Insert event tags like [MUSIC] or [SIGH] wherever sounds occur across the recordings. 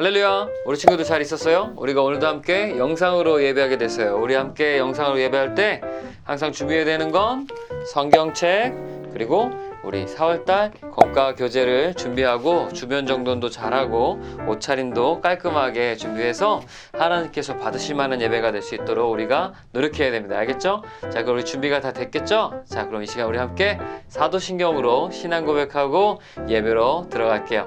할렐루야 우리 친구들 잘 있었어요? 우리가 오늘도 함께 영상으로 예배하게 됐어요 우리 함께 영상으로 예배할 때 항상 준비해야 되는 건 성경책 그리고 우리 4월달 건강 교재를 준비하고 주변 정돈도 잘하고 옷차림도 깔끔하게 준비해서 하나님께서 받으실 만한 예배가 될 수 있도록 우리가 노력해야 됩니다 알겠죠? 자 그럼 우리 준비가 다 됐겠죠? 자 그럼 이 시간 우리 함께 사도신경으로 신앙 고백하고 예배로 들어갈게요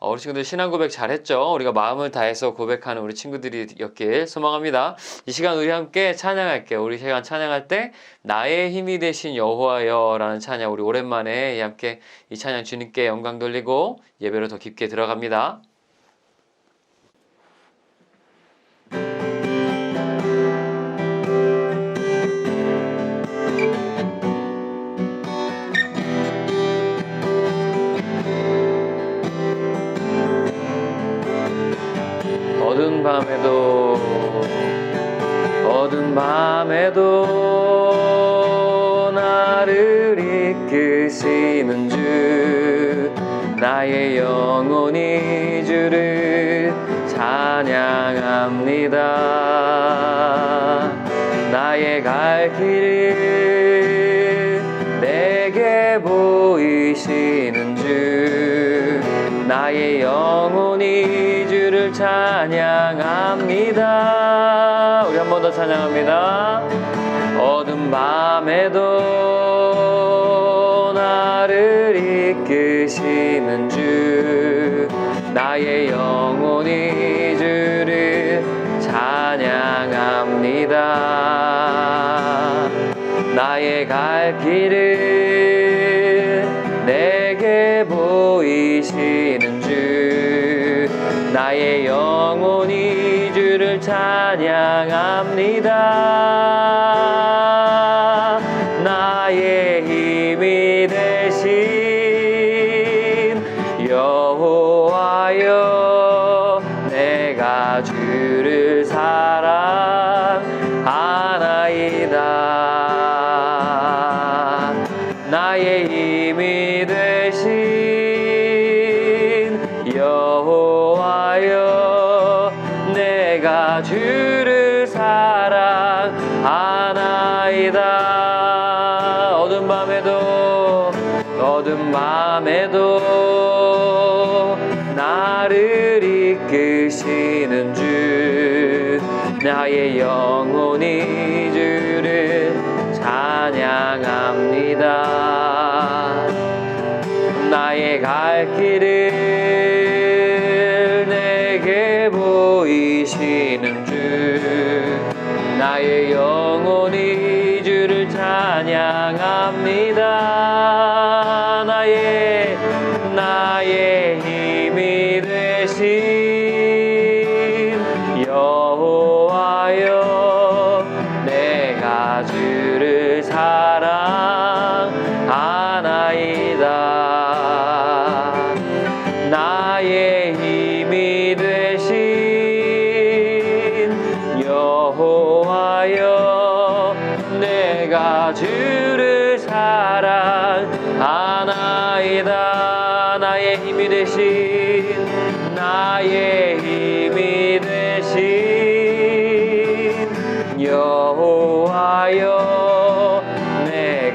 어, 우리 친구들 신앙 고백 잘했죠? 우리가 마음을 다해서 고백하는 우리 친구들이었길 소망합니다. 이 시간 우리 함께 찬양할게요. 우리 시간 찬양할 때 나의 힘이 되신 여호와여라는 찬양 우리 오랜만에 함께 이 찬양 주님께 영광 돌리고 예배로 더 깊게 들어갑니다. 밤에도 어두운 밤에도 나를 이끄시는 주 나의 영혼이 주를 찬양합니다. 나의 갈 길을 내게 보이시는 주 나의 영혼이 찬양합니다. 우리 한 번 더 찬양합니다. 어둠 밤에도 나를 이끄시는 주 나의 영혼이 주를 찬양합니다. 나의 갈 길을 나의 영혼이 주를 찬양합니다 나의 갈 길을 내게 보이시는 주 나의 영혼이 주를 찬양합니다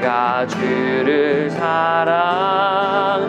내가 주를 사랑하나이다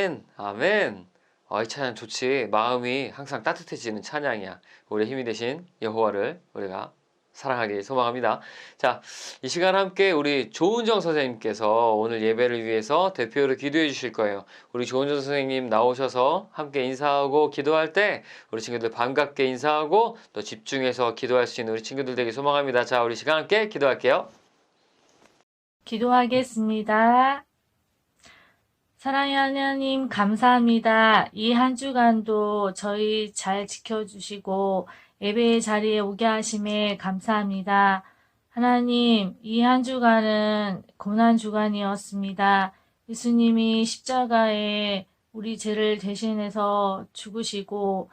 아멘, 아멘. 어, 이 찬양 좋지. 마음이 항상 따뜻해지는 찬양이야. 우리 힘이 되신 여호와를 우리가 사랑하기 소망합니다. 자, 이 시간 함께 우리 조은정 선생님께서 오늘 예배를 위해서 대표로 기도해 주실 거예요. 우리 조은정 선생님 나오셔서 함께 인사하고 기도할 때 우리 친구들 반갑게 인사하고 또 집중해서 기도할 수 있는 우리 친구들 되기 소망합니다. 자, 우리 시간 함께 기도할게요. 기도하겠습니다. 사랑의 하나님, 감사합니다. 이 한 주간도 저희 잘 지켜주시고 예배의 자리에 오게 하심에 감사합니다. 하나님, 이 한 주간은 고난 주간이었습니다. 예수님이 십자가에 우리 죄를 대신해서 죽으시고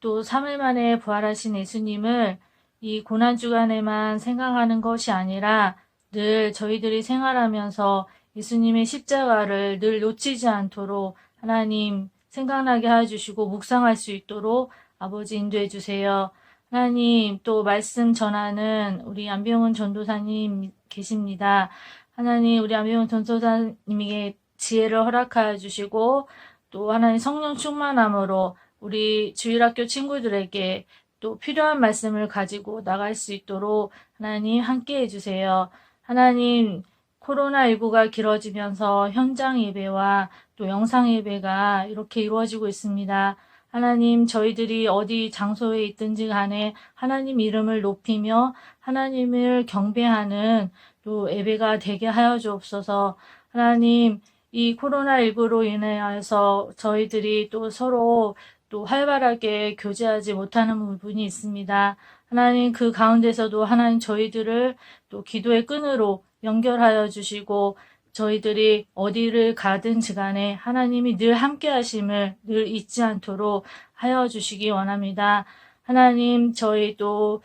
또 3일 만에 부활하신 예수님을 이 고난 주간에만 생각하는 것이 아니라 늘 저희들이 생활하면서 예수님의 십자가를 늘 놓치지 않도록 하나님 생각나게 해주시고 묵상할 수 있도록 아버지 인도해 주세요. 하나님 또 말씀 전하는 우리 안병훈 전도사님 계십니다. 하나님 우리 안병훈 전도사님에게 지혜를 허락하여 주시고 또 하나님 성령 충만함으로 우리 주일학교 친구들에게 또 필요한 말씀을 가지고 나갈 수 있도록 하나님 함께 해주세요. 하나님 코로나19가 길어지면서 현장 예배와 또 영상 예배가 이렇게 이루어지고 있습니다. 하나님, 저희들이 어디 장소에 있든지 간에 하나님 이름을 높이며 하나님을 경배하는 또 예배가 되게 하여 주옵소서. 하나님, 이 코로나19로 인하여서 저희들이 또 서로 또 활발하게 교제하지 못하는 부분이 있습니다. 하나님 그 가운데서도 하나님 저희들을 또 기도의 끈으로 연결하여 주시고 저희들이 어디를 가든 지 간에 하나님이 늘 함께 하심을 늘 잊지 않도록 하여 주시기 원합니다. 하나님 저희 또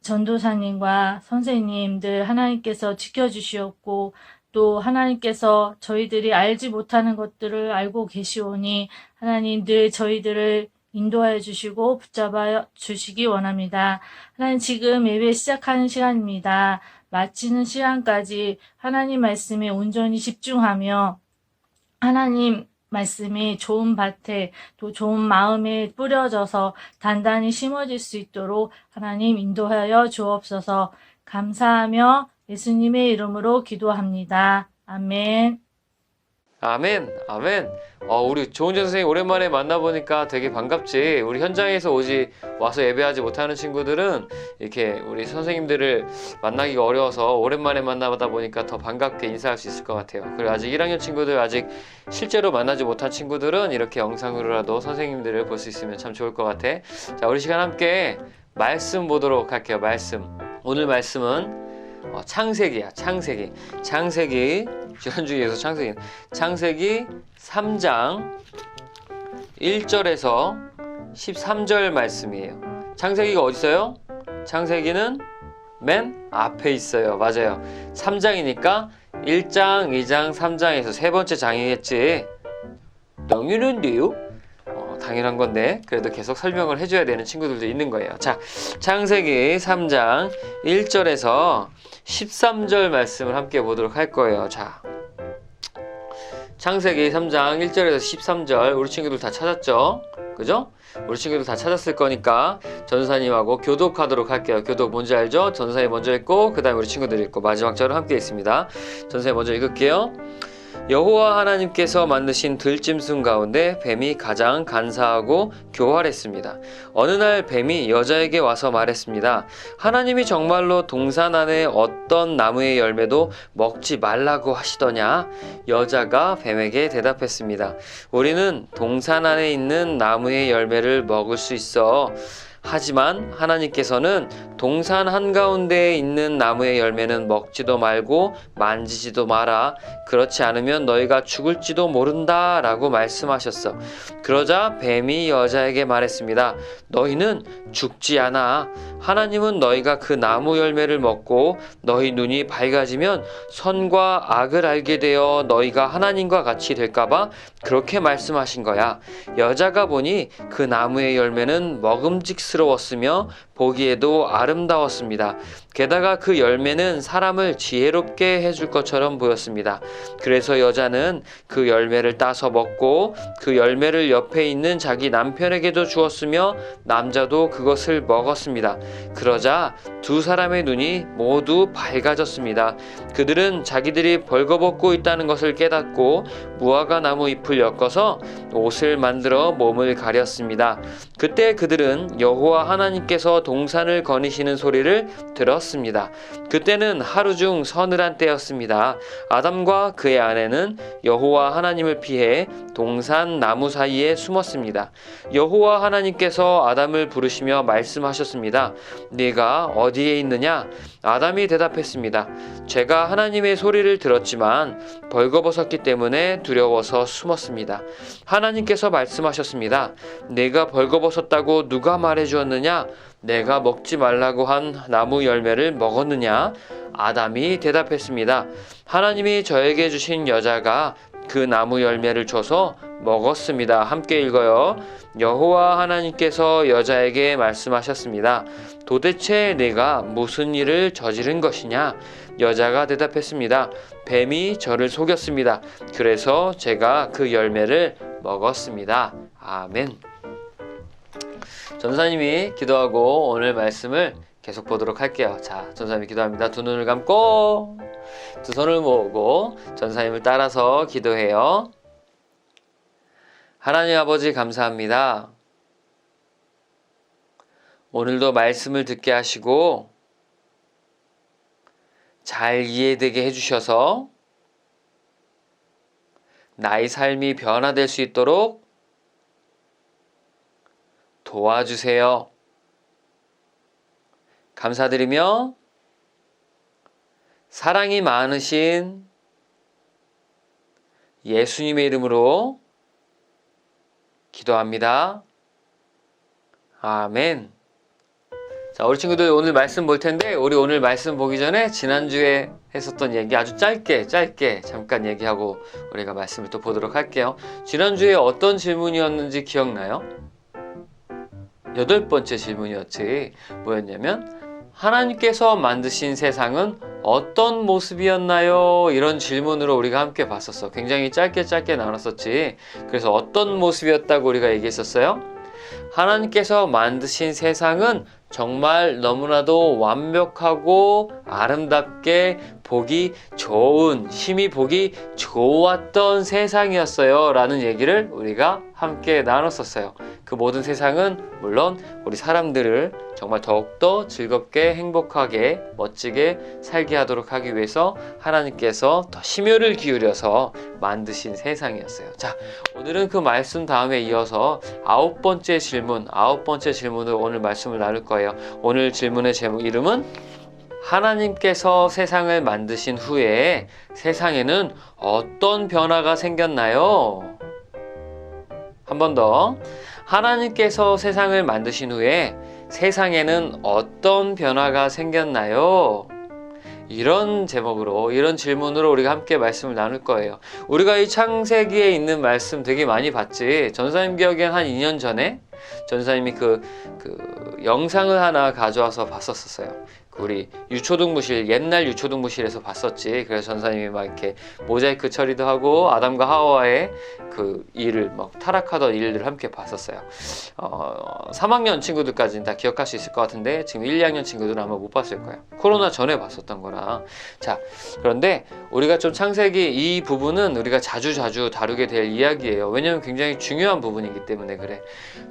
전도사님과 선생님들 하나님께서 지켜주시었고 또 하나님께서 저희들이 알지 못하는 것들을 알고 계시오니 하나님 늘 저희들을 인도하여 주시고 붙잡아 주시기 원합니다. 하나님 지금 예배 시작하는 시간입니다. 마치는 시간까지 하나님 말씀에 온전히 집중하며 하나님 말씀이 좋은 밭에 또 좋은 마음에 뿌려져서 단단히 심어질 수 있도록 하나님 인도하여 주옵소서 감사하며 예수님의 이름으로 기도합니다. 아멘. 아멘, 아멘. 어, 우리 조은재 선생님 오랜만에 만나보니까 되게 반갑지. 우리 현장에서 오지 와서 예배하지 못하는 친구들은 이렇게 우리 선생님들을 만나기가 어려워서 오랜만에 만나다 보니까 더 반갑게 인사할 수 있을 것 같아요. 그리고 아직 1학년 친구들 아직 실제로 만나지 못한 친구들은 이렇게 영상으로라도 선생님들을 볼 수 있으면 참 좋을 것 같아. 자, 우리 시간 함께 말씀 보도록 할게요. 말씀. 오늘 말씀은 어, 창세기야, 창세기. 창세기 지난주에서 창세기 창세기 3장 1절에서 13절 말씀이에요. 창세기가 어디 있어요? 창세기는 맨 앞에 있어요. 맞아요. 3장이니까 1장, 2장, 3장에서 세 번째 장이겠지. 당연한데요? 어, 당연한 건데 그래도 계속 설명을 해줘야 되는 친구들도 있는 거예요. 자, 창세기 3장 1절에서 13절 말씀을 함께 보도록 할 거예요. 자, 창세기 3장 1절에서 13절 우리 친구들 다 찾았죠? 그죠? 우리 친구들 다 찾았을 거니까 전사님하고 교독하도록 할게요. 교독 뭔지 알죠? 전사님 먼저 읽고 그 다음에 우리 친구들 읽고 마지막 절은 함께 있습니다. 전사님 먼저 읽을게요. 여호와 하나님께서 만드신 들짐승 가운데 뱀이 가장 간사하고 교활했습니다. 어느 날 뱀이 여자에게 와서 말했습니다. 하나님이 정말로 동산 안에 어떤 나무의 열매도 먹지 말라고 하시더냐? 여자가 뱀에게 대답했습니다. 우리는 동산 안에 있는 나무의 열매를 먹을 수 있어. 하지만 하나님께서는 동산 한가운데에 있는 나무의 열매는 먹지도 말고 만지지도 마라. 그렇지 않으면 너희가 죽을지도 모른다. 라고 말씀하셨어. 그러자 뱀이 여자에게 말했습니다. 너희는 죽지 않아. 하나님은 너희가 그 나무 열매를 먹고 너희 눈이 밝아지면 선과 악을 알게 되어 너희가 하나님과 같이 될까봐 그렇게 말씀하신 거야. 여자가 보니 그 나무의 열매는 먹음직스러웠으며 보기에도 아름다웠습니다. 게다가 그 열매는 사람을 지혜롭게 해줄 것처럼 보였습니다. 그래서 여자는 그 열매를 따서 먹고 그 열매를 옆에 있는 자기 남편에게도 주었으며 남자도 그것을 먹었습니다. 그러자 두 사람의 눈이 모두 밝아졌습니다. 그들은 자기들이 벌거벗고 있다는 것을 깨닫고 무화과 나무 잎을 엮어서 옷을 만들어 몸을 가렸습니다. 그때 그들은 여호와 하나님께서 동산을 거니시는 소리를 들었습니다. 그때는 하루 중 서늘한 때였습니다. 아담과 그의 아내는 여호와 하나님을 피해 동산 나무 사이에 숨었습니다. 여호와 하나님께서 아담을 부르시며 말씀하셨습니다. 네가 어디에 있느냐? 아담이 대답했습니다. 제가 하나님의 소리를 들었지만 벌거벗었기 때문에 두려워서 숨었습니다. 하나 님께서 말씀하셨습니다. 내가 벌거벗었다고 누가 말해 주었느냐? 내가 먹지 말라고 한 나무 열매를 먹었느냐? 아담이 대답했습니다. 하나님이 저에게 주신 여자가 그 나무 열매를 줘서 먹었습니다. 함께 읽어요. 여호와 하나님께서 여자에게 말씀하셨습니다. 도대체 내가 무슨 일을 저지른 것이냐? 여자가 대답했습니다. 뱀이 저를 속였습니다. 그래서 제가 그 열매를 먹었습니다. 아멘. 전사님이 기도하고 오늘 말씀을 계속 보도록 할게요. 자, 전사님이 기도합니다. 두 눈을 감고 두 손을 모으고 전사님을 따라서 기도해요. 하나님 아버지 감사합니다. 오늘도 말씀을 듣게 하시고 잘 이해되게 해주셔서 나의 삶이 변화될 수 있도록 도와주세요. 감사드리며 사랑이 많으신 예수님의 이름으로 기도합니다. 아멘. 자, 우리 친구들 오늘 말씀 볼 텐데, 우리 오늘 말씀 보기 전에 지난주에 했었던 얘기 아주 짧게, 짧게 잠깐 얘기하고 우리가 말씀을 또 보도록 할게요. 지난주에 어떤 질문이었는지 기억나요? 여덟 번째 질문이었지. 뭐였냐면, 하나님께서 만드신 세상은 어떤 모습이었나요? 이런 질문으로 우리가 함께 봤었어. 굉장히 짧게 짧게 나눴었지. 그래서 어떤 모습이었다고 우리가 얘기했었어요? 하나님께서 만드신 세상은 정말 너무나도 완벽하고 아름답게 보기 좋은, 힘이 보기 좋았던 세상이었어요. 라는 얘기를 우리가 함께 나눴었어요. 그 모든 세상은 물론 우리 사람들을 정말 더욱더 즐겁게 행복하게 멋지게 살게 하도록 하기 위해서 하나님께서 더 심혈을 기울여서 만드신 세상이었어요. 자, 오늘은 그 말씀 다음에 이어서 아홉 번째 질문, 아홉 번째 질문을 오늘 말씀을 나눌 거예요. 오늘 질문의 제목 이름은 하나님께서 세상을 만드신 후에 세상에는 어떤 변화가 생겼나요? 한 번 더. 하나님께서 세상을 만드신 후에 세상에는 어떤 변화가 생겼나요? 이런 제목으로, 이런 질문으로 우리가 함께 말씀을 나눌 거예요. 우리가 이 창세기에 있는 말씀 되게 많이 봤지. 전사님 기억엔 한 2년 전에 전사님이 그, 그 영상을 하나 가져와서 봤었어요. 우리 유초등부실 옛날 유초등부실에서 봤었지. 그래서 전사님이 막 이렇게 모자이크 처리도 하고 아담과 하와의 그 일을 막 타락하던 일들을 함께 봤었어요. 어, 3학년 친구들까지는 다 기억할 수 있을 것 같은데 지금 1, 2학년 친구들은 아마 못 봤을 거예요. 코로나 전에 봤었던 거라. 자, 그런데 우리가 좀 창세기 이 부분은 우리가 자주 자주 다루게 될 이야기예요. 왜냐하면 굉장히 중요한 부분이기 때문에 그래.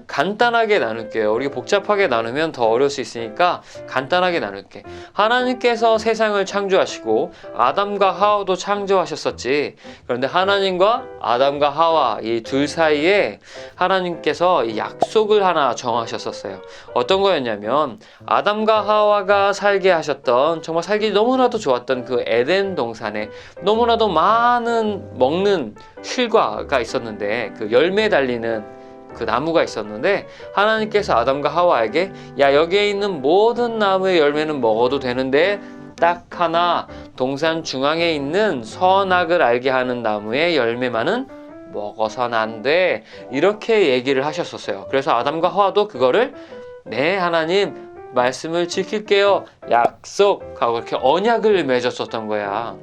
간단하게 나눌게요. 우리가 복잡하게 나누면 더 어려울 수 있으니까 간단하게 나눌게. 하나님께서 세상을 창조하시고 아담과 하와도 창조하셨었지. 그런데 하나님과 아담과 하와 이 둘 사이에 하나님께서 이 약속을 하나 정하셨었어요. 어떤 거였냐면 아담과 하와가 살게 하셨던 정말 살기 너무나도 좋았던 그 에덴 동산에 너무나도 많은 먹는 실과가 있었는데 그 열매 달리는 그 나무가 있었는데 하나님께서 아담과 하와에게 야 여기에 있는 모든 나무의 열매는 먹어도 되는데 딱 하나 동산 중앙에 있는 선악을 알게 하는 나무의 열매만은 먹어서는 안 돼. 이렇게 얘기를 하셨었어요. 그래서 아담과 하와도 그거를 네 하나님 말씀을 지킬게요. 약속하고 이렇게 언약을 맺었었던 거야.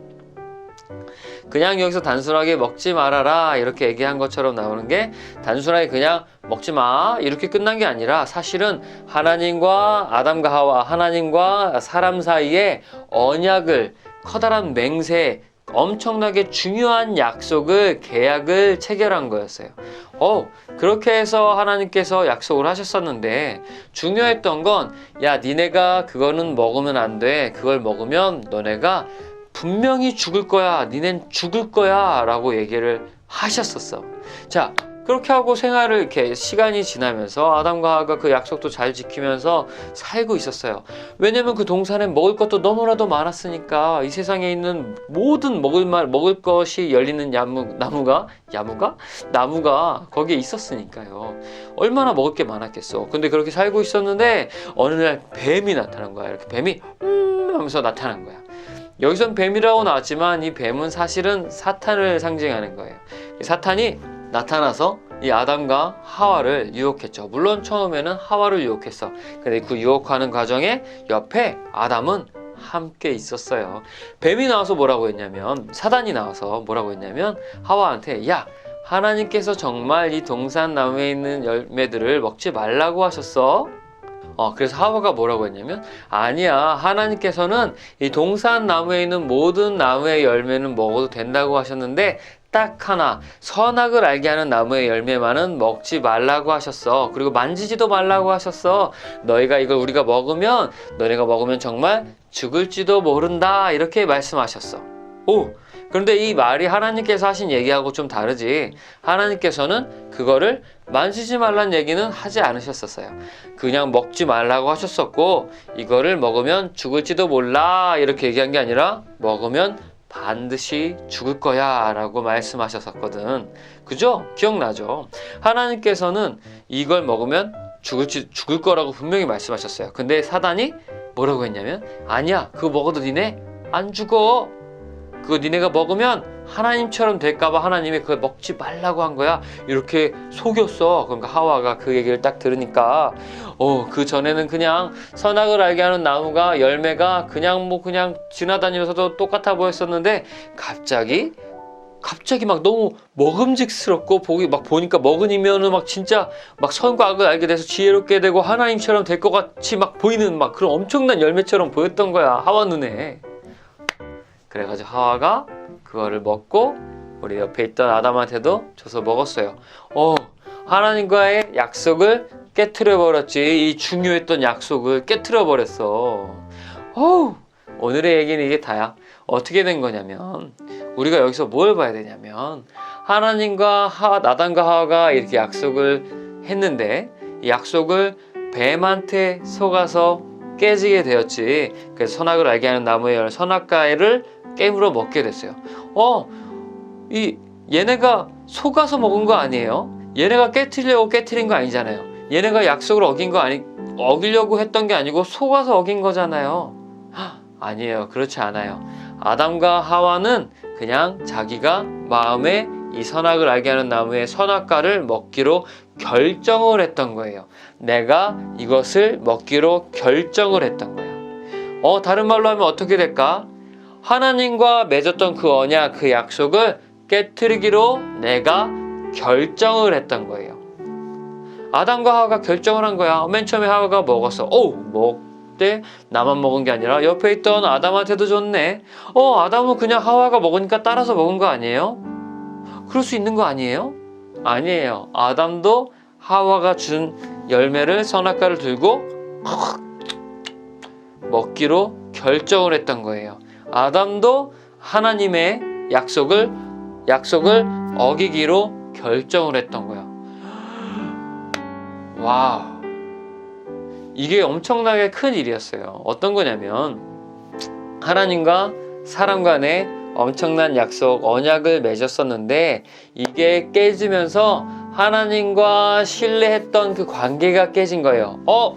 그냥 여기서 단순하게 먹지 말아라 이렇게 얘기한 것처럼 나오는 게 단순하게 그냥 먹지 마 이렇게 끝난 게 아니라 사실은 하나님과 아담과 하와 하나님과 사람 사이에 언약을 커다란 맹세 엄청나게 중요한 약속을 계약을 체결한 거였어요. 어 그렇게 해서 하나님께서 약속을 하셨었는데 중요했던 건 야 니네가 그거는 먹으면 안 돼. 그걸 먹으면 너네가 분명히 죽을 거야. 니넨 죽을 거야. 라고 얘기를 하셨었어. 자, 그렇게 하고 생활을 이렇게 시간이 지나면서 아담과 하와가 그 약속도 잘 지키면서 살고 있었어요. 왜냐면 그 동산에 먹을 것도 너무나도 많았으니까 이 세상에 있는 모든 먹을 말, 먹을 것이 열리는 나무, 나무가, 야무가? 나무가 거기에 있었으니까요. 얼마나 먹을 게 많았겠어. 근데 그렇게 살고 있었는데 어느 날 뱀이 나타난 거야. 이렇게 뱀이 음 하면서 나타난 거야. 여기선 뱀이라고 나왔지만 이 뱀은 사실은 사탄을 상징하는 거예요. 이 사탄이 나타나서 이 아담과 하와를 유혹했죠. 물론 처음에는 하와를 유혹했어. 근데 그 유혹하는 과정에 옆에 아담은 함께 있었어요. 뱀이 나와서 뭐라고 했냐면 사단이 나와서 뭐라고 했냐면 하와한테 야 하나님께서 정말 이 동산 나무에 있는 열매들을 먹지 말라고 하셨어. 어, 그래서 하와가 뭐라고 했냐면 아니야 하나님께서는 이 동산 나무에 있는 모든 나무의 열매는 먹어도 된다고 하셨는데 딱 하나 선악을 알게 하는 나무의 열매만은 먹지 말라고 하셨어. 그리고 만지지도 말라고 하셨어. 너희가 이걸 우리가 먹으면 너희가 먹으면 정말 죽을지도 모른다 이렇게 말씀하셨어. 오 그런데 이 말이 하나님께서 하신 얘기하고 좀 다르지. 하나님께서는 그거를 만지지 말란 얘기는 하지 않으셨었어요. 그냥 먹지 말라고 하셨었고 이거를 먹으면 죽을지도 몰라 이렇게 얘기한 게 아니라 먹으면 반드시 죽을 거야 라고 말씀하셨었거든. 그죠? 기억나죠? 하나님께서는 이걸 먹으면 죽을지 죽을 거라고 분명히 말씀하셨어요. 근데 사단이 뭐라고 했냐면 아니야 그거 먹어도 니네 안 죽어 그거 니네가 먹으면 하나님처럼 될까봐 하나님이 그걸 먹지 말라고 한 거야. 이렇게 속였어. 그러니까 하와가 그 얘기를 딱 들으니까, 어, 그 전에는 그냥 선악을 알게 하는 나무가 열매가 그냥 뭐 그냥 지나다니면서도 똑같아 보였었는데, 갑자기, 갑자기 막 너무 먹음직스럽고, 보기 막 보니까 먹으면은 막 진짜 막 선과 악을 알게 돼서 지혜롭게 되고 하나님처럼 될 것 같이 막 보이는 막 그런 엄청난 열매처럼 보였던 거야. 하와 눈에. 그래가지고 하와가 그거를 먹고 우리 옆에 있던 아담한테도 줘서 먹었어요. 어, 하나님과의 약속을 깨트려 버렸지. 이 중요했던 약속을 깨트려 버렸어. 어우, 오늘의 얘기는 이게 다야. 어떻게 된 거냐면 우리가 여기서 뭘 봐야 되냐면 하나님과 하, 나단과 하와가 이렇게 약속을 했는데 이 약속을 뱀한테 속아서 깨지게 되었지. 그래서 선악을 알게 하는 나무의 열 선악과를 깨물어 먹게 됐어요. 어, 이 얘네가 속아서 먹은 거 아니에요? 얘네가 깨트리려고 깨트린 거 아니잖아요. 얘네가 약속을 어긴 거 아니 어기려고 했던 게 아니고 속아서 어긴 거잖아요. 하, 아니에요. 그렇지 않아요. 아담과 하와는 그냥 자기가 마음에 이 선악을 알게 하는 나무의 선악과를 먹기로 결정을 했던 거예요. 내가 이것을 먹기로 결정을 했던 거예요. 어, 다른 말로 하면 어떻게 될까? 하나님과 맺었던 그 언약, 그 약속을 깨뜨리기로 내가 결정을 했던 거예요. 아담과 하와가 결정을 한 거야. 맨 처음에 하와가 먹었어. 어우, 먹대. 나만 먹은 게 아니라 옆에 있던 아담한테도 줬네. 어, 아담은 그냥 하와가 먹으니까 따라서 먹은 거 아니에요? 그럴 수 있는 거 아니에요? 아니에요. 아담도 하와가 준 열매를 선악과를 들고 먹기로 결정을 했던 거예요. 아담도 하나님의 약속을 약속을 어기기로 결정을 했던 거야. 와우. 이게 엄청나게 큰 일이었어요. 어떤 거냐면 하나님과 사람 간의 엄청난 약속, 언약을 맺었었는데 이게 깨지면서 하나님과 신뢰했던 그 관계가 깨진 거예요. 어?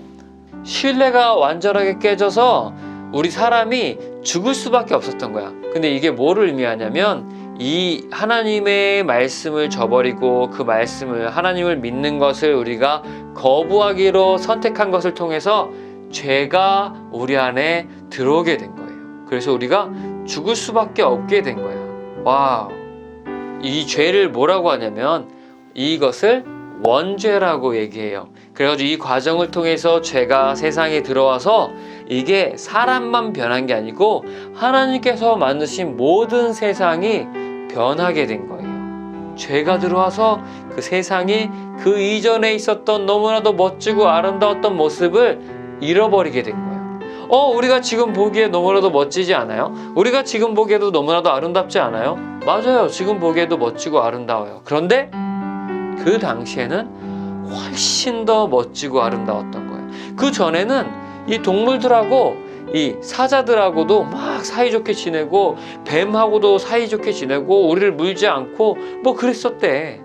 신뢰가 완전하게 깨져서 우리 사람이 죽을 수밖에 없었던 거야. 근데 이게 뭐를 의미하냐면 이 하나님의 말씀을 저버리고 그 말씀을 하나님을 믿는 것을 우리가 거부하기로 선택한 것을 통해서 죄가 우리 안에 들어오게 된 거예요. 그래서 우리가 죽을 수밖에 없게 된 거야. 와우. 이 죄를 뭐라고 하냐면 이것을 원죄라고 얘기해요. 그래가지고 이 과정을 통해서 죄가 세상에 들어와서 이게 사람만 변한 게 아니고 하나님께서 만드신 모든 세상이 변하게 된 거예요. 죄가 들어와서 그 세상이 그 이전에 있었던 너무나도 멋지고 아름다웠던 모습을 잃어버리게 된 거예요. 어, 우리가 지금 보기에 너무나도 멋지지 않아요? 우리가 지금 보기에도 너무나도 아름답지 않아요? 맞아요. 지금 보기에도 멋지고 아름다워요. 그런데 그 당시에는 훨씬 더 멋지고 아름다웠던 거예요. 그 전에는 이 동물들하고 이 사자들하고도 막 사이좋게 지내고 뱀하고도 사이좋게 지내고 우리를 물지 않고 뭐 그랬었대.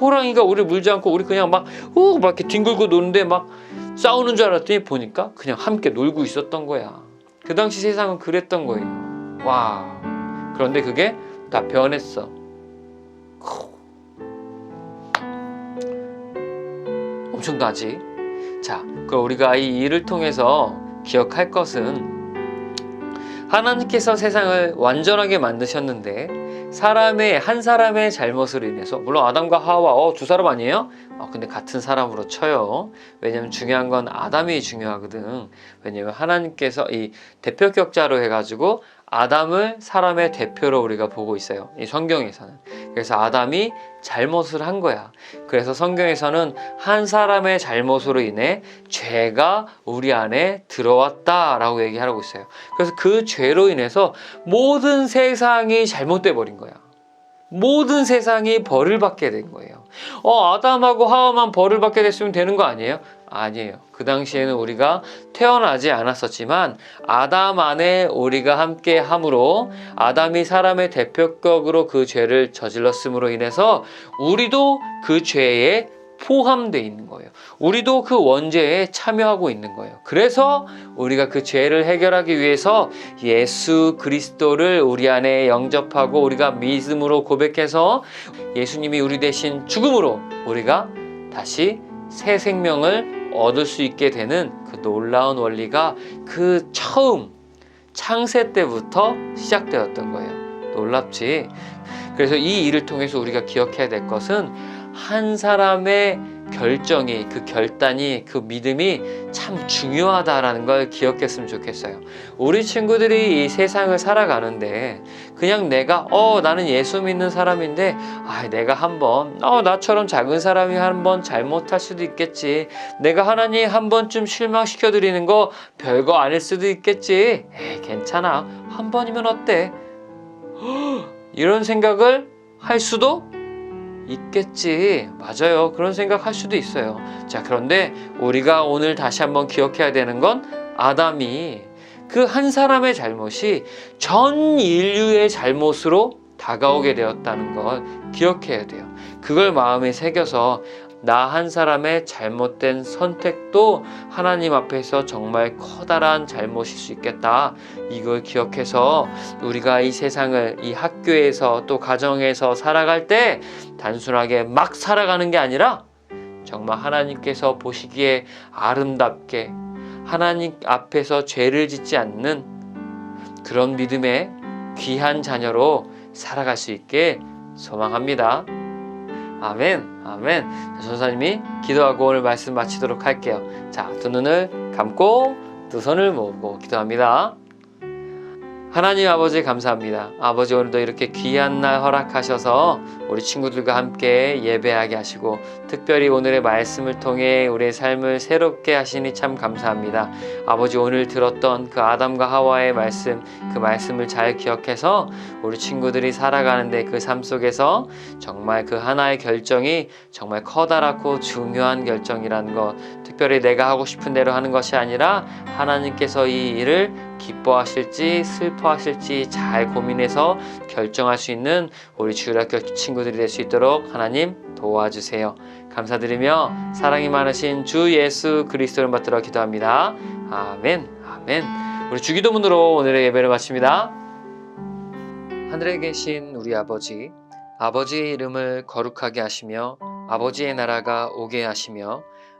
호랑이가 우리를 물지 않고 우리 그냥 막, 우, 막 이렇게 뒹굴고 노는데 막 싸우는 줄 알았더니 보니까 그냥 함께 놀고 있었던 거야. 그 당시 세상은 그랬던 거예요. 와. 그런데 그게 다 변했어. 엄청나지? 자, 우리가 이 일을 통해서 기억할 것은 하나님께서 세상을 완전하게 만드셨는데 사람의 한 사람의 잘못으로 인해서 물론 아담과 하와 어, 두 사람 아니에요? 어, 근데 같은 사람으로 쳐요. 왜냐면 중요한 건 아담이 중요하거든. 왜냐면 하나님께서 이 대표격자로 해가지고 아담을 사람의 대표로 우리가 보고 있어요. 이 성경에서는. 그래서 아담이 잘못을 한 거야. 그래서 성경에서는 한 사람의 잘못으로 인해 죄가 우리 안에 들어왔다라고 얘기하고 있어요. 그래서 그 죄로 인해서 모든 세상이 잘못돼 버린 거야. 모든 세상이 벌을 받게 된 거예요. 어, 아담하고 하와만 벌을 받게 됐으면 되는 거 아니에요? 아니에요. 그 당시에는 우리가 태어나지 않았었지만 아담 안에 우리가 함께 함으로 아담이 사람의 대표격으로 그 죄를 저질렀음으로 인해서 우리도 그 죄에 포함되어 있는 거예요. 우리도 그 원죄에 참여하고 있는 거예요. 그래서 우리가 그 죄를 해결하기 위해서 예수 그리스도를 우리 안에 영접하고 우리가 믿음으로 고백해서 예수님이 우리 대신 죽음으로 우리가 다시 새 생명을 얻을 수 있게 되는 그 놀라운 원리가 그 처음 창세 때부터 시작되었던 거예요. 놀랍지? 그래서 이 일을 통해서 우리가 기억해야 될 것은 한 사람의 결정이 그 결단이 그 믿음이 참 중요하다라는 걸 기억했으면 좋겠어요. 우리 친구들이 이 세상을 살아가는데 그냥 내가 어 나는 예수 믿는 사람인데 아 내가 한번 어 나처럼 작은 사람이 한번 잘못할 수도 있겠지. 내가 하나님 한 번쯤 실망시켜 드리는 거 별거 아닐 수도 있겠지. 에이 괜찮아. 한 번이면 어때? [GASPS] 이런 생각을 할 수도 있겠지. 맞아요. 그런 생각할 수도 있어요. 자, 그런데 우리가 오늘 다시 한번 기억해야 되는 건 아담이 그 한 사람의 잘못이 전 인류의 잘못으로 다가오게 되었다는 걸 기억해야 돼요. 그걸 마음에 새겨서 나 한 사람의 잘못된 선택도 하나님 앞에서 정말 커다란 잘못일 수 있겠다. 이걸 기억해서 우리가 이 세상을 이 학교에서 또 가정에서 살아갈 때 단순하게 막 살아가는 게 아니라 정말 하나님께서 보시기에 아름답게 하나님 앞에서 죄를 짓지 않는 그런 믿음의 귀한 자녀로 살아갈 수 있게 소망합니다. 아멘, 아멘. 자, 전사님이 기도하고 오늘 말씀 마치도록 할게요. 자, 두 눈을 감고 두 손을 모으고 기도합니다. 하나님 아버지 감사합니다. 아버지 오늘도 이렇게 귀한 날 허락하셔서 우리 친구들과 함께 예배하게 하시고 특별히 오늘의 말씀을 통해 우리의 삶을 새롭게 하시니 참 감사합니다. 아버지 오늘 들었던 그 아담과 하와의 말씀 그 말씀을 잘 기억해서 우리 친구들이 살아가는데 그 삶 속에서 정말 그 하나의 결정이 정말 커다랗고 중요한 결정이라는 것 특별히 내가 하고 싶은 대로 하는 것이 아니라 하나님께서 이 일을 기뻐하실지 슬퍼하실지 잘 고민해서 결정할 수 있는 우리 주일학교 친구들이 될 수 있도록 하나님 도와주세요. 감사드리며 사랑이 많으신 주 예수 그리스도를 받들어 기도합니다. 아멘, 아멘. 우리 주기도문으로 오늘의 예배를 마칩니다. 하늘에 계신 우리 아버지, 아버지의 이름을 거룩하게 하시며 아버지의 나라가 오게 하시며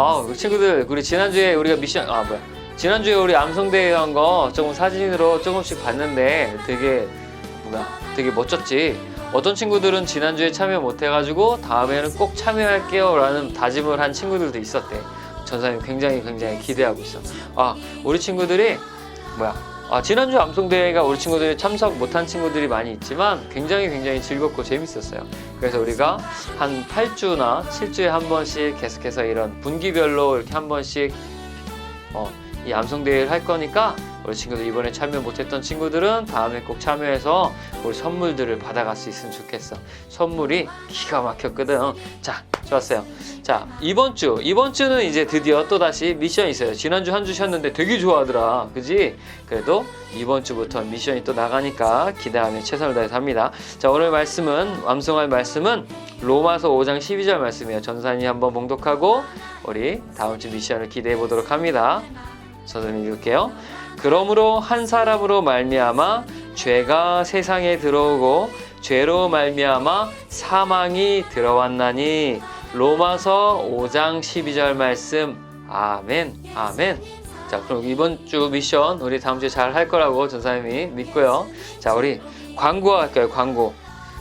아, 우리 친구들, 우리 지난주에 우리가 미션, 아, 뭐야. 지난주에 우리 암송대회 한 거 조금 사진으로 조금씩 봤는데 되게, 뭐야, 되게 멋졌지. 어떤 친구들은 지난주에 참여 못해가지고 다음에는 꼭 참여할게요 라는 다짐을 한 친구들도 있었대. 전사님 굉장히 굉장히 기대하고 있어. 아, 우리 친구들이, 뭐야. 아, 지난주 암송대회가 우리 친구들이 참석 못한 친구들이 많이 있지만 굉장히 굉장히 즐겁고 재밌었어요. 그래서 우리가 한 8주나 7주에 한 번씩 계속해서 이런 분기별로 이렇게 한 번씩 어, 이 암송대회를 할 거니까 우리 친구들 이번에 참여 못했던 친구들은 다음에 꼭 참여해서 우리 선물들을 받아갈 수 있으면 좋겠어. 선물이 기가 막혔거든. 자, 좋았어요. 자, 이번 주, 이번 주는 이제 드디어 또 다시 미션이 있어요. 지난주 한 주 쉬었는데 되게 좋아하더라. 그지? 그래도 이번 주부터 미션이 또 나가니까 기대하며 최선을 다해서 합니다. 자, 오늘 말씀은, 암송할 말씀은 로마서 5장 12절 말씀이에요. 전사님 한번 봉독하고 우리 다음 주 미션을 기대해 보도록 합니다. 선생님 읽을게요. 그러므로 한 사람으로 말미암아 죄가 세상에 들어오고 죄로 말미암아 사망이 들어왔나니 로마서 5장 12절 말씀. 아멘. 아멘. 자 그럼 이번 주 미션 우리 다음 주에 잘 할 거라고 전사님이 믿고요. 자 우리 광고 할까요 광고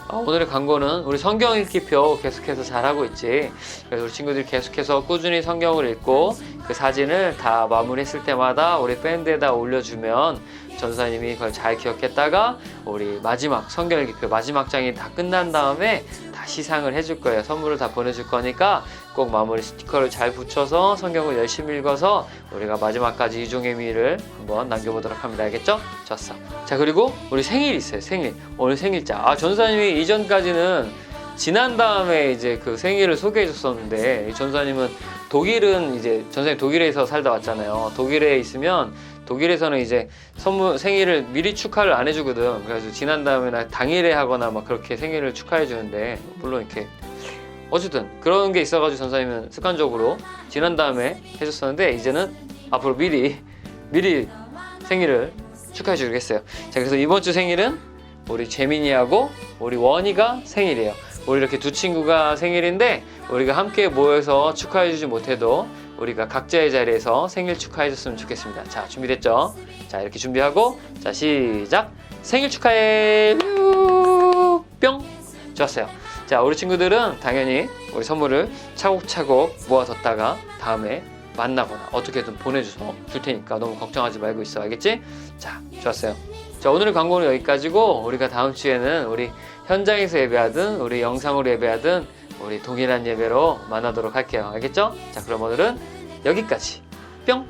어, 오늘의 광고는 우리 성경 읽기표 계속해서 잘하고 있지. 그래서 우리 친구들이 계속해서 꾸준히 성경을 읽고 그 사진을 다 마무리했을 때마다 우리 밴드에다 올려주면 전사님이 그걸 잘 기억했다가 우리 마지막 성경 읽기표 마지막 장이 다 끝난 다음에 다 시상을 해줄 거예요. 선물을 다 보내줄 거니까 꼭 마무리 스티커를 잘 붙여서 성경을 열심히 읽어서 우리가 마지막까지 이종의 미를 한번 남겨보도록 합니다. 알겠죠? 좋았어. 자 그리고 우리 생일 있어요. 생일 오늘 생일자. 아 전사님이 이전까지는 지난 다음에 이제 그 생일을 소개해 줬었는데 이 전사님은 독일은 이제 전사님 독일에서 살다 왔잖아요. 독일에 있으면 독일에서는 이제 선물 생일을 미리 축하를 안 해주거든. 그래서 지난 다음에나 당일에 하거나 막 그렇게 생일을 축하해 주는데 물론 이렇게 어쨌든 그런 게 있어가지고 전사님은 습관적으로 지난 다음에 해줬었는데 이제는 앞으로 미리 미리 생일을 축하해 주겠어요. 자 그래서 이번 주 생일은 우리 재민이하고 우리 원이가 생일이에요. 우리 이렇게 두 친구가 생일인데 우리가 함께 모여서 축하해 주지 못해도 우리가 각자의 자리에서 생일 축하해 줬으면 좋겠습니다. 자, 준비됐죠? 자, 이렇게 준비하고, 자, 시작! 생일 축하해! 뿅! 좋았어요. 자, 우리 친구들은 당연히 우리 선물을 차곡차곡 모아뒀다가 다음에 만나거나 어떻게든 보내줘서 줄 테니까 너무 걱정하지 말고 있어. 알겠지? 자, 좋았어요. 자, 오늘의 광고는 여기까지고, 우리가 다음 주에는 우리 현장에서 예배하든, 우리 영상으로 예배하든, 우리 동일한 예배로 만나도록 할게요. 알겠죠? 자, 그럼 오늘은 여기까지. 뿅!